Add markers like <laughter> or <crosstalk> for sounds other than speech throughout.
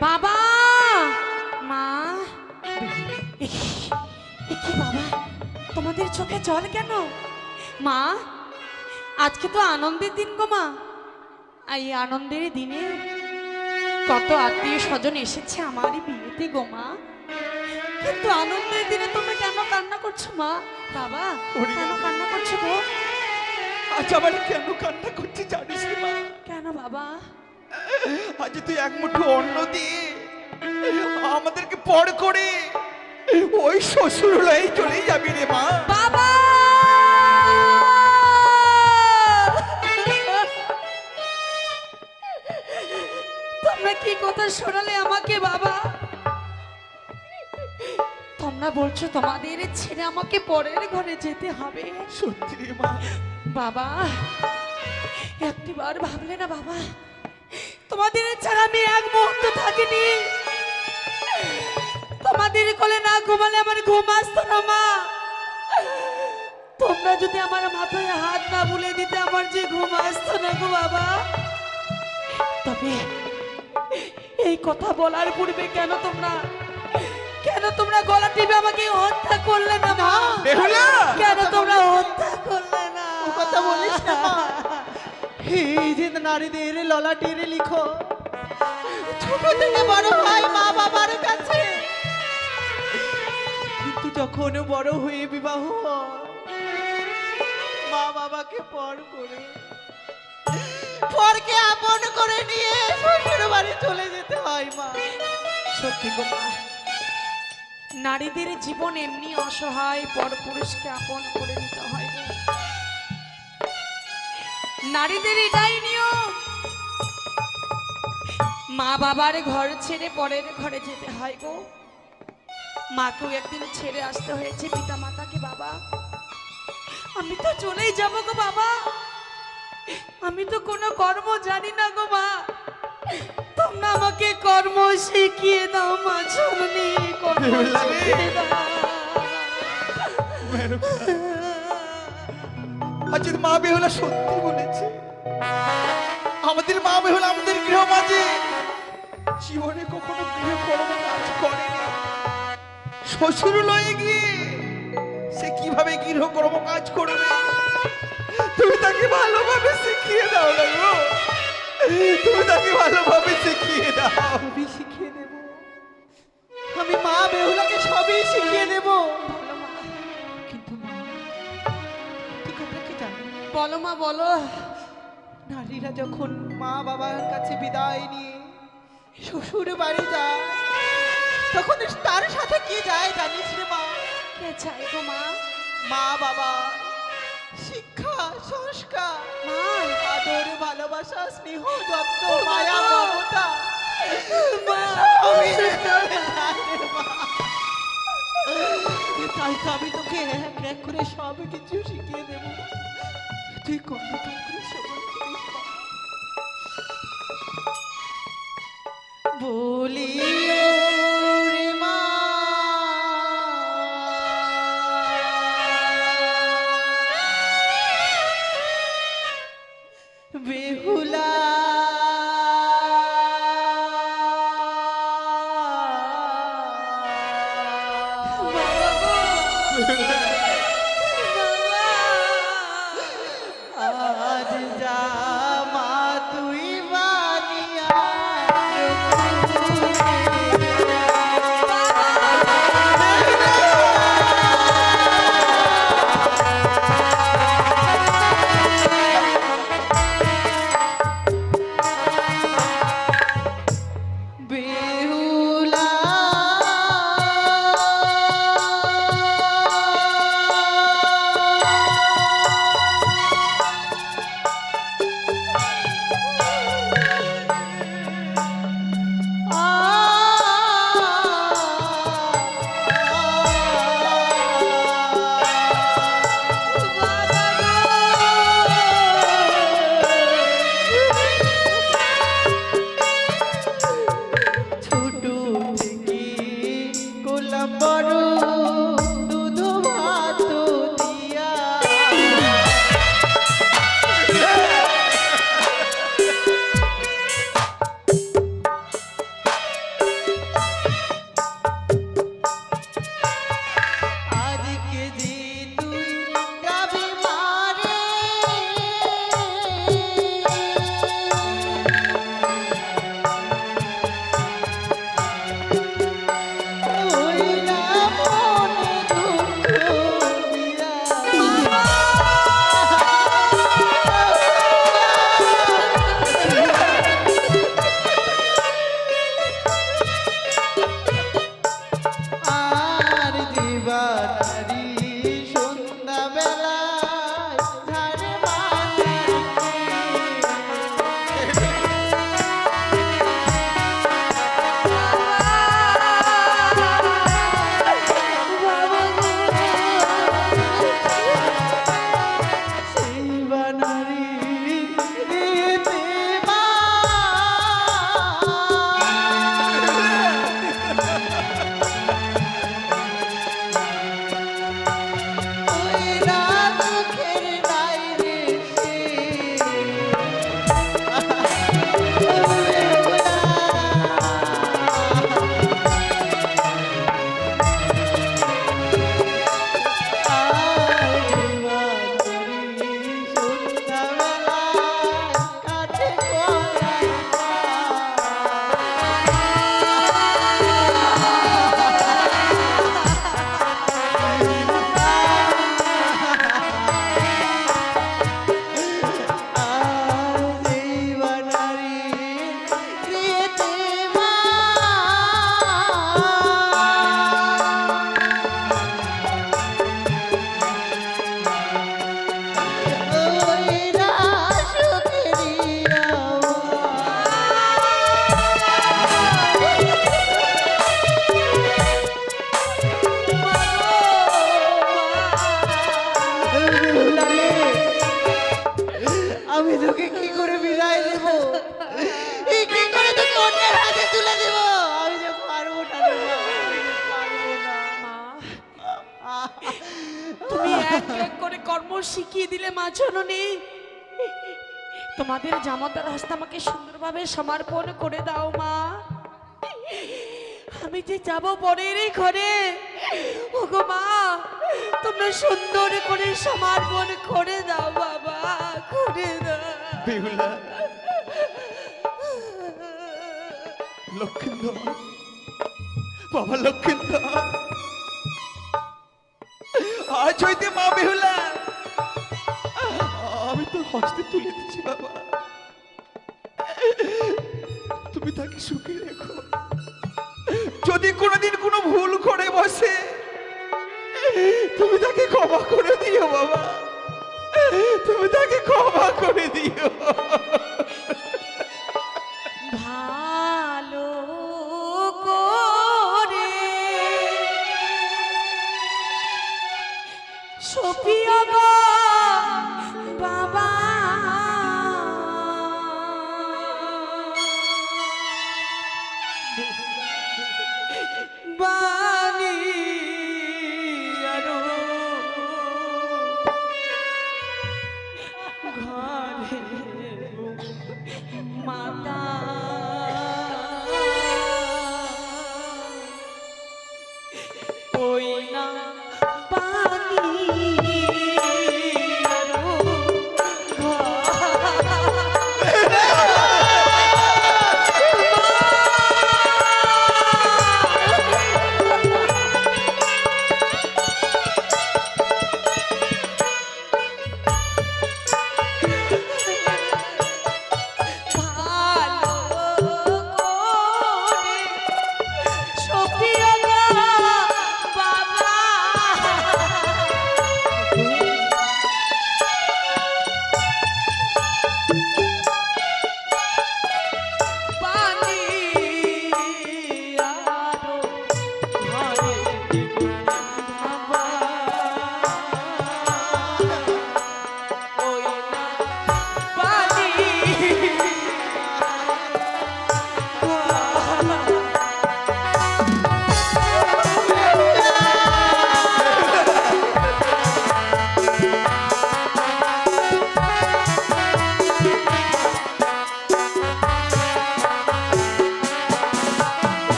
বাবা! মা! কি বাবা তোমাদের চোখে জল কেন? মা আজকে তো আনন্দের দিন গো মা। এই আনন্দের দিনে কত আত্মীয় স্বজন এসেছে আমারই বিয়েতে গো মা। কিন্তু আনন্দের দিনে তোমরা কেন কান্না করছ মা? বাবা ওরে কেন কান্না করছ গো? আজ আবার কেন কান্না করছিস জানিস মা? কেন বাবা? আজ তুই এক মুঠো অন্ন দিয়ে আমাদেরকে পর করে ওই শ্বশুরালয়ে চলে যাবি রে মা। বাবা! তোমরা কি কথা শোনালে আমাকে বাবা? তোমরা বলছো তোমাদের ছেড়ে আমাকে পরের ঘরে যেতে হবে। সত্যি রে মা। বাবা একটিবার ভাবলে না বাবা তোমাদের ছাড়া আমি এক মুহূর্ত থাকিনি। তোমাদের কোলে না ঘুমালে আমার ঘুম আসতো না মা। তোমরা যদি আমার মাথায় হাত না বুলে দিতে আমার যে ঘুম আসতো না গো বাবা। তবে এই কথা বলার পূর্বে কেন তোমরা কেন তোমরা গলা টিপে আমাকে হত্যা করলে না মা? কেন তোমরা হত্যা করলে না? কথা বলিস না। নারীদের ললাটির লিখো। ছোট থেকে বড় হয় মা বাবার কাছে। কিন্তু যখন বড় হয়ে বিবাহ মা বাবাকে পর করে, পরকে আপন করে নিয়ে শ্বশুর বাড়ি চলে যেতে হয় মা। সত্যি গো মা, নারীদের জীবন এমনি অসহায়, পর পুরুষকে আপন করে নিতে নারীদের এটাই নিয়ম। মা বাবার ঘর ছেড়ে পরের ঘরে যেতে হয় গো। মাকেও একদিন ছেড়ে আসতে হয়েছে পিতা মাতাকে বাবা। আমি তো চলেই যাব গো বাবা। আমি তো কোনো কর্ম জানি না গো মা। তোমরা আমাকে কর্ম শিখিয়ে দাও, মা ছমনি কর্ম শিখিয়ে দাও। আজ মা বেহুলা সত্যি বলেছে। আমাদের মা বেহুলা আমাদের গৃহ মাঝে জীবনে কখনো গৃহ কর্ম কাজ করেনি। শ্বশুর লয়ে গিয়ে সে কীভাবে গৃহ কর্ম কাজ করবে? তুমি তাকে ভালোভাবে শিখিয়ে দাও না গো। তুমি তাকে ভালোভাবে শিখিয়ে দাও। আমি শিখিয়ে দেব। আমি মা বেহুলাকে সবই শিখিয়ে দেব। বলো মা বলো। নারীরা যখন মা বাবার কাছে বিদায় নিয়ে শ্বশুর বাড়ি যায় তখন তার সাথে কি যায় জানিস রে মা? কে চাই গো মা? মা বাবা শিক্ষা সংস্কার মা। আদর ভালোবাসা স্নেহ যত্ন মায়া মমতা। তাই তো আমি তোকে এক এক করে সব কিছু শিখিয়ে দেব। তুই কর্মকার করে সবল করিস মা। বলি ও রে মা। বেহুলা। আজ <laughs> শিখিয়ে দিলে মা জননী। তোমাদের জামাতার হস্তে আমাকে সুন্দরভাবে সমর্পণ করে দাও মা। আমি যে যাব পরের ঘরে, ওগো মা, তোমরা সুন্দর করে সমর্পণ করে দাও বাবা, করে দাও। বেহুলা, লক্ষিন্দর, বাবা লক্ষিন্দর। আজ হইতে মা বেহুলা তোর হস্তে তুলে দিচ্ছি, বাবা। তুমি তাকে সুখে রেখো। যদি কোনোদিন কোনো ভুল করে বসে, তুমি তাকে ক্ষমা করে দিও, বাবা। তুমি তাকে ক্ষমা করে দিও। সপিয়া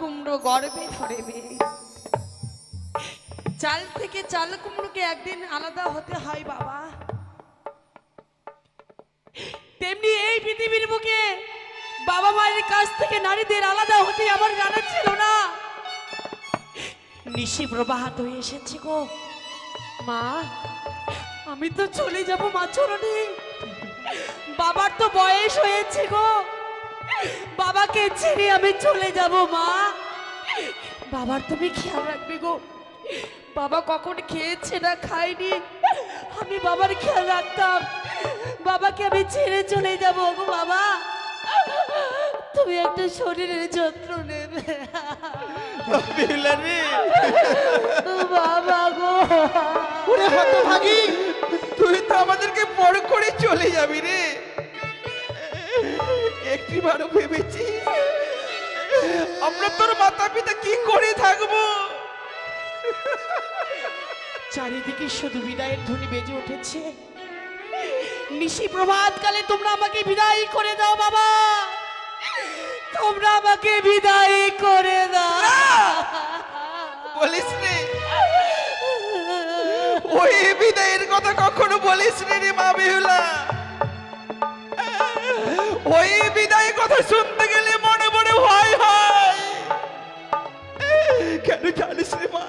কুমড়ো গর্বে ধরে বে চাল থেকে চাল কুমড়োকে একদিন আলাদা হতে হয় বাবা। তেমনি এই পৃথিবীর বুকে বাবা মায়ের কাছ থেকে নারীদের আলাদা হতে আমার জানা ছিল না। নিশি প্রবাহাত হয়ে এসেছি গো। মা, আমি তো চলে যাব মাছরণে বাবার তো বয়স হয়েছে গো। বাবাকে ছেড়ে আমি চলে যাব মা। বাবার তুমি খেয়াল রাখবে গো। বাবা কখন খেয়েছে না খায়নি আমি বাবার খেয়াল রাখতাম। বাবাকে আমি ছেড়ে চলে যাব গো বাবা। তুমি একটা শরীরের যত্ন নেবে। বাবা গো। ওরে হতভাগী তুই তো আমাদেরকে বড় করে চলে যাবি রে। একটিবারও ভেবেছি। আমরা তোর মাতা পিতা কি করে থাকব? চারিদিকে শুধু বিদায়ের ধ্বনি বেজে উঠেছে। নিশি প্রভাত কালে তোমরা আমাকে বিদায় করে দাও বাবা। তোমরা আমাকে বিদায় করে দাও। বলিস রে ওই বিদায়ের কথা কখনো বলিস রে রে মা বেহুলা। ওই বিদায়ের কথা শুনতে গেলে মনে মনে ভয় হয়। কেন জানিস রে মা?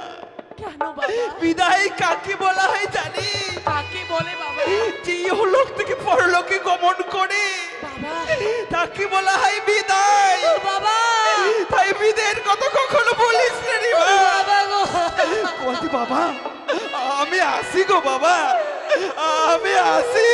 কেন বাবা? বিদায় কাকে বলা হয় জানিস? কাকে বলে বাবা? যে ইহলোক থেকে পরলোকে গমন করে বাবা। তাকে বলা হয় বিদায়। বাবা। তাই বিদায়ের কথা কখনো বলিস না রে বাবা গো। বলছি বাবা আমি আসি গো বাবা আমি আসি।